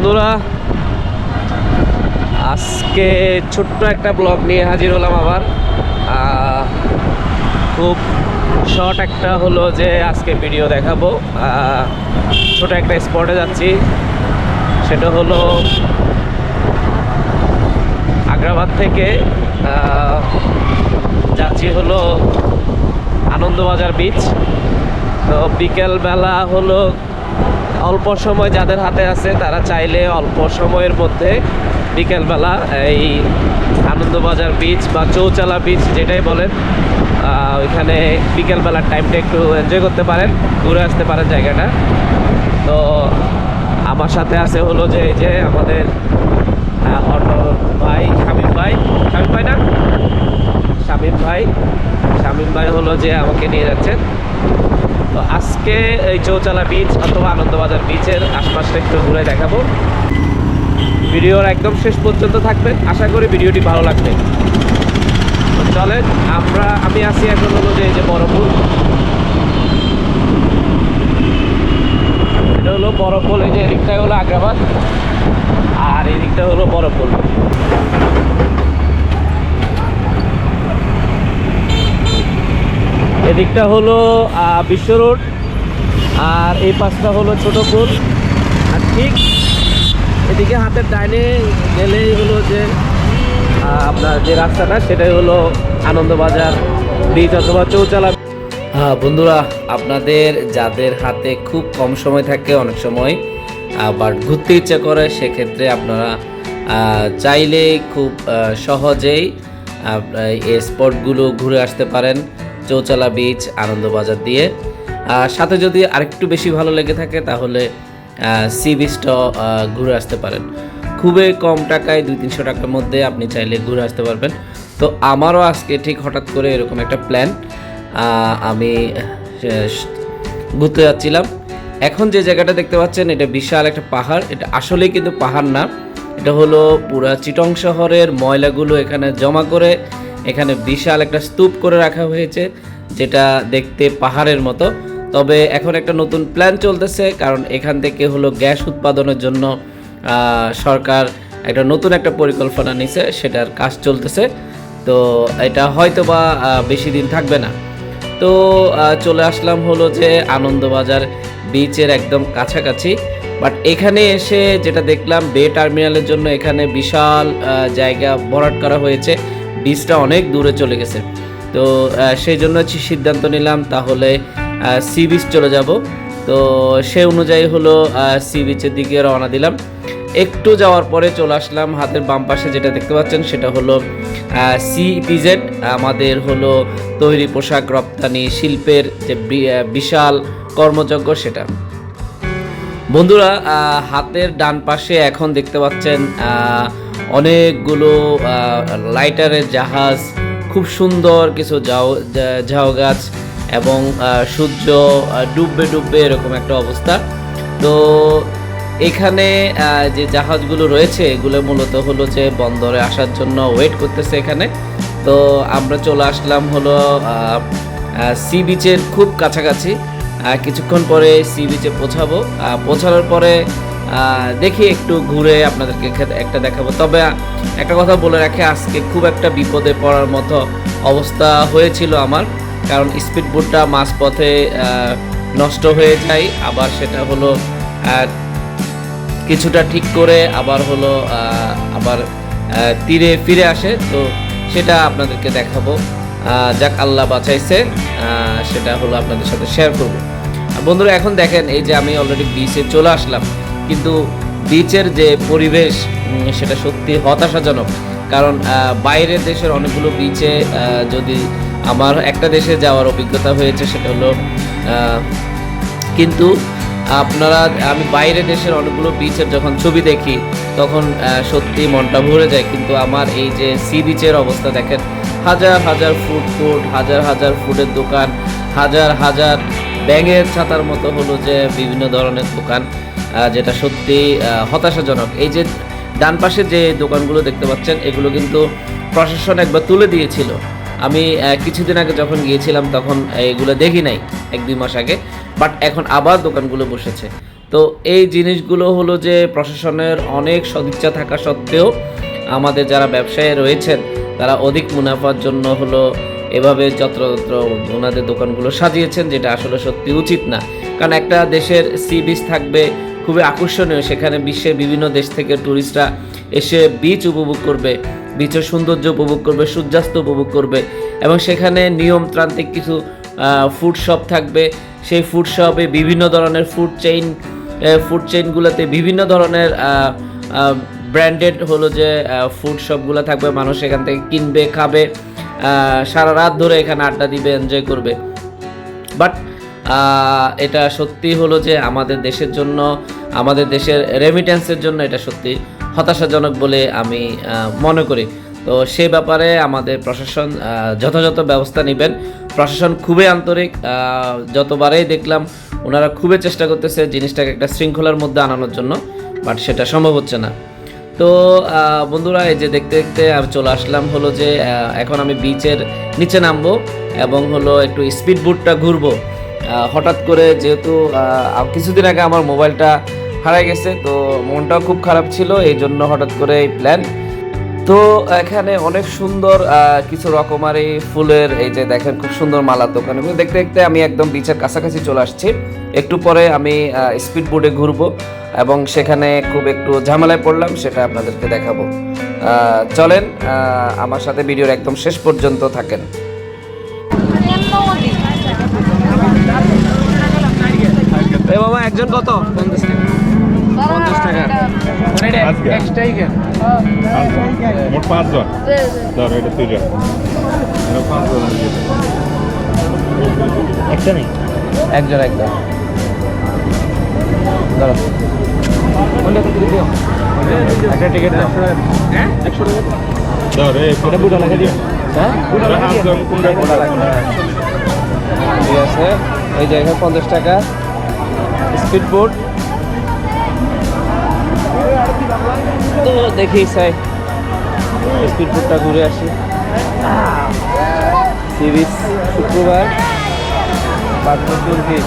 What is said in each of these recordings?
বন্ধুরা, আজকে ছোট্ট একটা ব্লগ নিয়ে হাজির হলাম আবার। খুব শর্ট একটা হলো যে আজকে ভিডিও দেখাবো। ছোট একটা স্পটে যাচ্ছি। সেটা হলো আগ্রাবাদ থেকে যাচ্ছি হলো আনন্দবাজার বিচ তো বিকেলবেলা হলো অল্প সময় যাদের হাতে আছে, তারা চাইলে অল্প সময়ের মধ্যে বিকেলবেলা এই আনন্দবাজার বিচ বা চৌচালা বিচ যেটাই বলেন ওইখানে বিকেলবেলার টাইমটা একটু এনজয় করতে পারেন, ঘুরে আসতে পারেন জায়গাটা। তো আমার সাথে আছে হলো যে, এই যে আমাদের অটো ভাই, শামীম ভাই। শামীম ভাই না? শামীম ভাই। শামীম ভাই হলো যে আমাকে নিয়ে যাচ্ছেন। তো আজকে এই চৌচালা বিচ অথবা আনন্দবাজার বিচের আশপাশটা একটু ঘুরে দেখাবো। ভিডিওর একদম শেষ পর্যন্ত থাকবে আশা করি ভিডিওটি ভালো লাগবে। চলেন, আমরা, আমি আছি এখন হলো যে এই যে বড়পুল। এটা হলো বড়পুল, এই যে এদিকটাই হলো আগ্রাবাদ, আর এদিকটা দিকটা হলো বড়পুল। এদিকটা হলো বিশ্ব রোড, আর এই পাশটা হলো ছোট পুল। আর ঠিক এদিকে হাতের ডাইনে গেলেই হলো যে আপনার যে রাস্তাটা, সেটাই হলো আনন্দবাজার ব্রিজ অথবা চৌচালা। হ্যাঁ বন্ধুরা, আপনাদের, যাদের হাতে খুব কম সময় থাকে অনেক সময়, আবার ঘুরতে ইচ্ছা করে, সেক্ষেত্রে আপনারা চাইলে খুব সহজেই এই স্পটগুলো ঘুরে আসতে পারেন। চৌচালা বিচ আনন্দবাজার দিয়ে। সাথে যদি আরেকটু বেশি ভালো লেগে থাকে তাহলে সি বিচটাও আহ, ঘুরে আসতে পারেন। খুবই কম টাকায় দুই তিনশো টাকার মধ্যে আপনি চাইলে ঘুরে আসতে পারবেন। তো আমারও আজকে ঠিক হঠাৎ করে এরকম একটা প্ল্যান আমি ঘুরতে যাচ্ছিলাম। এখন যে জায়গাটা দেখতে পাচ্ছেন এটা বিশাল একটা পাহাড়। এটা আসলেই কিন্তু পাহাড় না। এটা হলো পুরা চিটং শহরের ময়লাগুলো এখানে জমা করে এখানে বিশাল একটা স্তূপ করে রাখা হয়েছে, যেটা দেখতে পাহাড়ের মতো। তবে এখন একটা নতুন প্ল্যান চলতেছে, কারণ এখান থেকে হলো গ্যাস উৎপাদনের জন্য সরকার একটা নতুন একটা পরিকল্পনা নিছে, সেটার কাজ চলতেছে। তো এটা হয়তো বা বেশি দিন থাকবে না। তো চলে আসলাম হলো যে আনন্দবাজার বিচের একদম কাছাকাছি। বাট এখানে এসে যেটা দেখলাম, বে টার্মিনালের জন্য এখানে বিশাল জায়গা ভরাট করা হয়েছে। বিচটা অনেক দূরে চলে গেছে। তো সেই জন্য সিদ্ধান্ত নিলাম তাহলে সি বিচ চলে যাব। তো, সে অনুযায়ী হলো সি বিচের দিকে রওনা দিলাম। একটু যাওয়ার পরে চলে আসলাম হাতের বাম পাশে যেটা দেখতে পাচ্ছেন, সেটা হলো সিপিজেড আমাদের হলো তৈরি পোশাক রপ্তানি শিল্পের যে বিশাল কর্মযজ্ঞ সেটা। বন্ধুরা হাতের ডান পাশে এখন দেখতে পাচ্ছেন অনেকগুলো লাইটারের জাহাজ, খুব সুন্দর কিছু ঝাউ ঝাউ গাছ এবং সূর্য ডুববে ডুববে এরকম একটা অবস্থা। তো এখানে যে জাহাজগুলো রয়েছে, এগুলো মূলত হলো যে বন্দরে আসার জন্য ওয়েট করতেছে এখানে। তো আমরা চলে আসলাম হলো সি বিচের খুব কাছাকাছি। কিছুক্ষণ পরে সি বিচে পৌঁছাবো। পৌঁছানোর পরে দেখি একটু ঘুরে আপনাদেরকে একটা দেখাবো। তবে একটা কথা বলে রাখি, আজকে খুব একটা বিপদে পড়ার মতো অবস্থা হয়েছিল আমার, কারণ স্পিড বোটটা মাঝপথে নষ্ট হয়ে যায়। আবার সেটা হলো কিছুটা ঠিক করে আবার হলো আবার তীরে ফিরে আসে। তো সেটা আপনাদেরকে দেখাবো। যাক, আল্লাহ বাঁচাইছে। সেটা হলো আপনাদের সাথে শেয়ার করব। বন্ধুরা, এখন দেখেন, এই যে আমি অলরেডি বিচে চলে আসলাম। কিন্তু বিচের যে পরিবেশ সেটা সত্যি হতাশাজনক। কারণ বাইরের দেশের অনেকগুলো বিচে যদি আমার একটা দেশে যাওয়ার অভিজ্ঞতা হয়েছে, সেটা হলো কিন্তু আপনারা, আমি বাইরে দেশের অনেকগুলো বিচের যখন ছবি দেখি, তখন সত্যি মনটা ভরে যায়। কিন্তু আমার এই যে সি বিচের অবস্থা, দেখেন, হাজার হাজার ফুড কোর্ট হাজার হাজার ফুডের দোকান, হাজার হাজার ব্যাঙের ছাতার মতো হলো যে বিভিন্ন ধরনের দোকান। যেটা সত্যি হতাশাজনক। এই যে ডান পাশে যে দোকানগুলো দেখতে পাচ্ছেন, এগুলো কিন্তু প্রশাসন একবার তুলে দিয়েছিল। আমি কিছুদিন আগে যখন গিয়েছিলাম তখন এগুলো দেখি নাই, এক দুই মাস আগে, বাট এখন আবার দোকানগুলো বসেছে। তো এই জিনিসগুলো হলো যে প্রশাসনের অনেক সদিচ্ছা থাকা সত্ত্বেও আমাদের যারা ব্যবসায়ী রয়েছেন, তারা অধিক মুনাফার জন্য হলো এভাবে যত্রতত্র ওনাদের দোকানগুলো সাজিয়েছেন, যেটা আসলে সত্যি উচিত না। কারণ একটা দেশের সি বিচ থাকবে খুবই আকর্ষণীয়। সেখানে বিশ্বের বিভিন্ন দেশ থেকে ট্যুরিস্টরা এসে বিচ উপভোগ করবে বিচের সৌন্দর্য উপভোগ করবে, সূর্যাস্ত উপভোগ করবে এবং সেখানে নিয়মতান্ত্রিক কিছু ফুড শপ থাকবে। সেই ফুড শপে বিভিন্ন ধরনের ফুড চেইন ফুড চেইনগুলোতে বিভিন্ন ধরনের ব্র্যান্ডেড হলো যে ফুড শপগুলো থাকবে। মানুষ এখান থেকে কিনবে, খাবে সারা রাত ধরে এখানে আড্ডা দিবে এনজয় করবে। বাট এটা সত্যি হলো যে আমাদের দেশের জন্য, আমাদের দেশের রেমিটেন্সের জন্য এটা সত্যি হতাশাজনক বলে আমি মনে করি। তো সে ব্যাপারে আমাদের প্রশাসন যথাযথ ব্যবস্থা নেবেন। প্রশাসন খুবই আন্তরিক যতবারেই দেখলাম ওনারা খুবই চেষ্টা করতেছে জিনিসটাকে একটা শৃঙ্খলার মধ্যে আনানোর জন্য, বাট সেটা সম্ভব হচ্ছে না। তো বন্ধুরা, এই যে দেখতে দেখতে আমি চলে আসলাম হলো যে এখন আমি বিচের নিচে নামবো এবং হলো একটু স্পিড বোটটা ঘুরবো। হঠাৎ করে যেহেতু কিছুদিন আগে আমার মোবাইলটা হারাই গেছে, তো মনটাও খুব খারাপ ছিল, এই জন্য হঠাৎ করে এই প্ল্যান তো এখানে অনেক সুন্দর কিছু রকমারি ফুলের, এই যে দেখেন খুব সুন্দর মালার দোকান। দেখতে দেখতে আমি একদম বিচের কাছাকাছি চলে আসছি। একটু পরে আমি স্পিড বোর্ডে ঘুরবো এবং সেখানে খুব একটু ঝামেলায় পড়লাম, সেটা আপনাদেরকে দেখাবো। চলেন আমার সাথে ভিডিওর একদম শেষ পর্যন্ত থাকেন। এ বাবা একজন কত? পঞ্চাশ টাকা। মোট পাঁচজন। ধর এটা দুজন পাঁচজন একটা নেই? একজন একজন ধরো। একটা টিকিট দাও ধর এটা বুটা লাগা দিও হ্যাঁ? ঠিক আছে। এই যে পঞ্চাশ টাকা। স্পিড বোট তো দেখি সাই স্পিড বোটটা ঘুরে আসি সি বিচ শুক্রবার ভিড়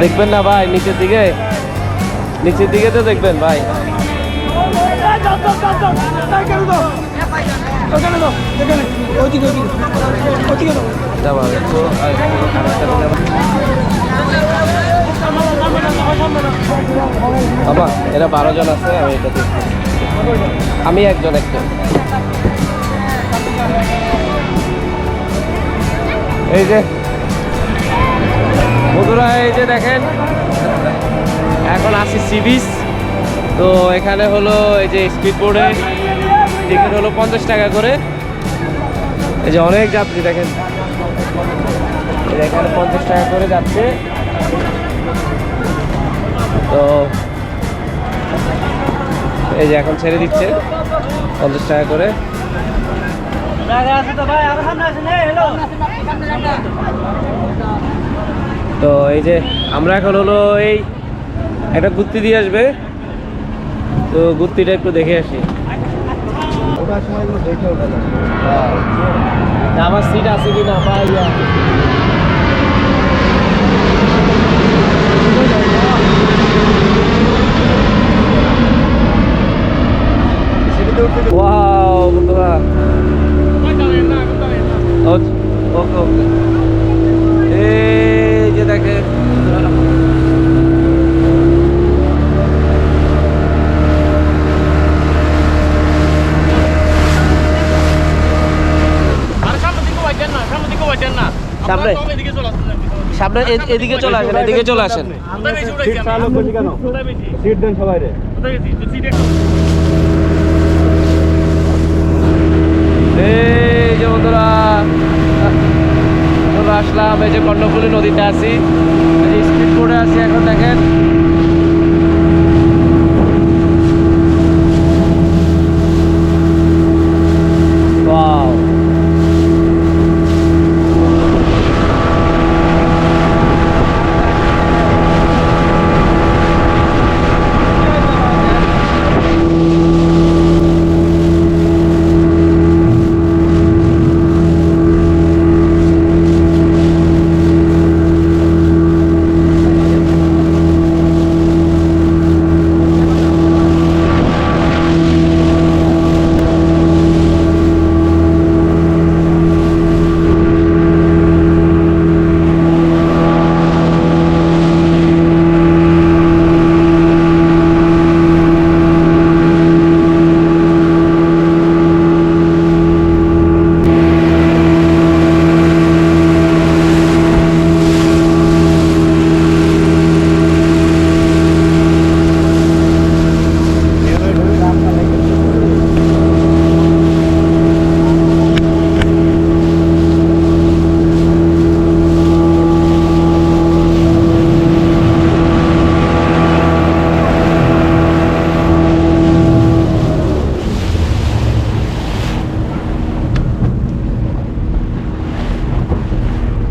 দেখবেন না ভাই নিচের দিকে নিচের দিকে তো দেখবেন ভাই এরা বারো জন আছে, আমি এটা আমি একজন একজন। এই যে, বন্ধুরা, এই যে দেখেন, এখন আসি সি তো এখানে হলো এই যে স্পিড বোর্ডে টিকিট হলো পঞ্চাশ টাকা করে। এই যে অনেক যাত্রী দেখেন। এখানে পঞ্চাশ টাকা করে যাচ্ছে। তো এই যে এখন ছেড়ে দিচ্ছে পঞ্চাশ টাকা করে। তো এই যে আমরা এখন হলো এই একটা গুত্তি দিয়ে আসবে। তো গুত্তিটা একটু দেখে আসি। ওটার সময় এগুলো দেখে ওঠে না আমার সিট আছে কি না পাই ওয়াও বন্ধুরা ওকে ওকে ওকে এই এদিকে চলে আসেন, এদিকে চলে আসেন। আসলাম, এই যে কর্ণফুলী নদীতে আছি স্পিড বোর্ডে আছি এখন দেখেন Wow.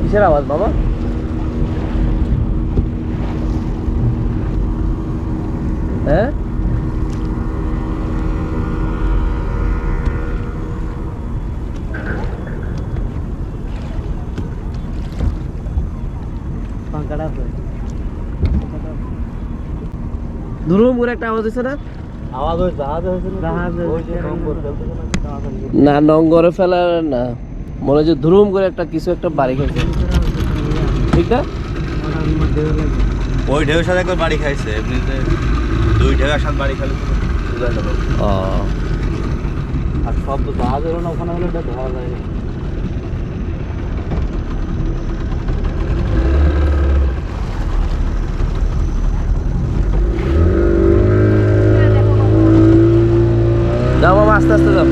কিসের আওয়াজ বাবা হ্যাঁ? দুরুম করে একটা আওয়াজ হয়েছে না? আওয়াজ হয়েছে জাহাজ হয়েছে। না নঙ্গরে ফেলার না। মনে হচ্ছে ধুরুম করে একটা কিছু একটা বাড়ি খেয়েছে ঠিক না? ওই ঢেউর সাথে একবার বাড়ি খাইছে এমনিতে দুই ঢেউর সাত বাড়ি ও। আর সব তো জাহাজেরও না ওখানে হলে এটা ধরা যায় না। যাও বাবা আস্তে আস্তে যাও।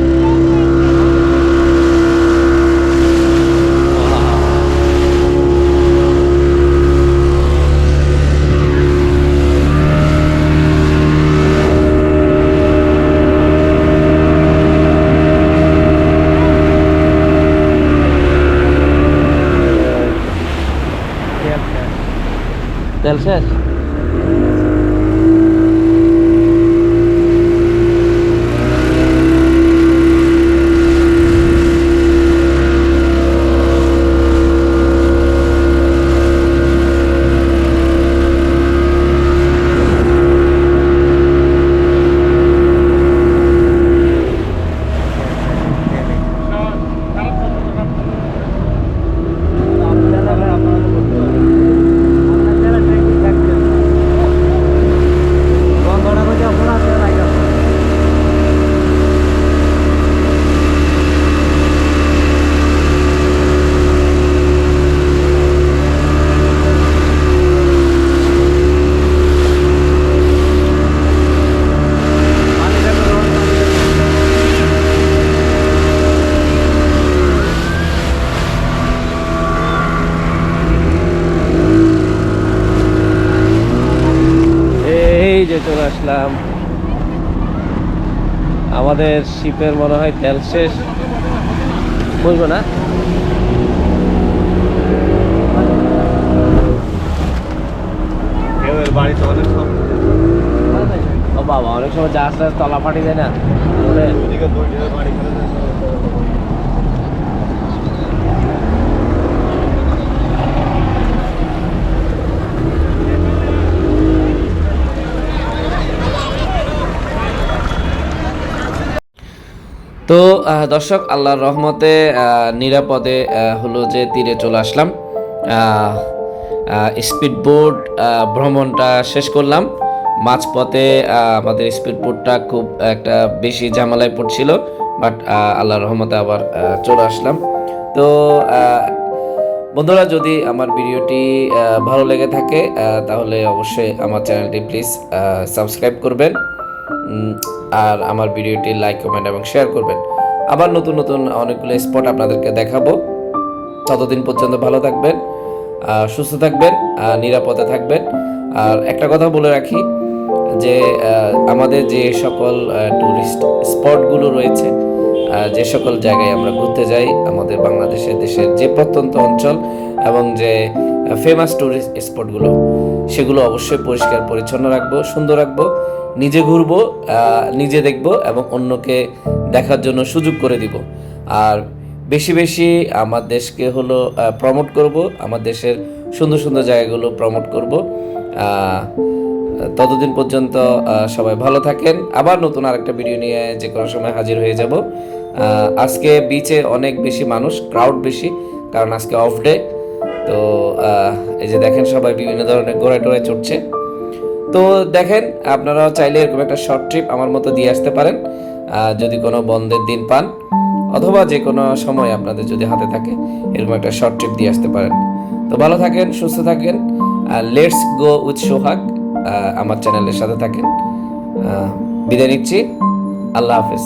তেল শেষ এই যে চলে আসলাম আমাদের শিপের মনে হয় তেল শেষ। বুঝব না? অনেক ও বাবা অনেক সময় জাহাজ টাহাজ তলা ফাটি যায় না মানে ওদিকে দুই ঢেউয়ের বাড়ি খেলে তো দর্শক, আল্লাহর রহমতে নিরাপদে হলো যে তীরে চলে আসলাম। স্পিড বোট ভ্রমণটা শেষ করলাম। মাঝপথে আমাদের স্পিড বোটটা খুব একটা বেশি ঝামেলায় পড়ছিল, বাট আল্লাহর রহমতে আবার চলে আসলাম। তো বন্ধুরা, যদি আমার ভিডিওটি ভালো লেগে থাকে তাহলে অবশ্যই আমার চ্যানেলটি প্লিজ সাবস্ক্রাইব করবেন। আর আমার ভিডিওটি লাইক কমেন্ট এবং শেয়ার করবেন। আবার নতুন নতুন অনেকগুলো স্পট আপনাদেরকে দেখাবো। ততদিন পর্যন্ত ভালো থাকবেন সুস্থ থাকবেন নিরাপদে থাকবেন। আর একটা কথা বলে রাখি যে আমাদের যে সকল ট্যুরিস্ট স্পটগুলো রয়েছে যে সকল জায়গায় আমরা ঘুরতে যাই, আমাদের বাংলাদেশের দেশের যে প্রত্যন্ত অঞ্চল এবং যে ফেমাস ট্যুরিস্ট স্পটগুলো সেগুলো অবশ্যই পরিষ্কার, পরিচ্ছন্ন রাখব, সুন্দর রাখব। নিজে ঘুরবো নিজে দেখব এবং অন্যকে দেখার জন্য সুযোগ করে দিব। আর বেশি বেশি আমার দেশকে হলো প্রমোট করব, আমার দেশের সুন্দর সুন্দর জায়গাগুলো প্রমোট করব। ততদিন পর্যন্ত সবাই ভালো থাকেন। আবার নতুন আরেকটা ভিডিও নিয়ে যে কোনো সময় হাজির হয়ে যাব। আজকে বিচে অনেক বেশি মানুষ ক্রাউড বেশি, কারণ আজকে অফ ডে তো এই যে দেখেন সবাই বিভিন্ন ধরনের ঘোড়ায় টোড়ায় চড়ছে। তো দেখেন, আপনারাও চাইলে এরকম একটা শর্ট ট্রিপ আমার মতো দিয়ে আসতে পারেন যদি কোনো বন্ধের দিন পান, অথবা যে কোনো সময় আপনাদের যদি হাতে থাকে, এরকম একটা শর্ট ট্রিপ দিয়ে আসতে পারেন। তো ভালো থাকেন, সুস্থ থাকেন, আর লেটস গো উইথ সোহাগ আমার চ্যানেলের সাথে থাকেন। বিদায় নিচ্ছি, আল্লাহ হাফেজ।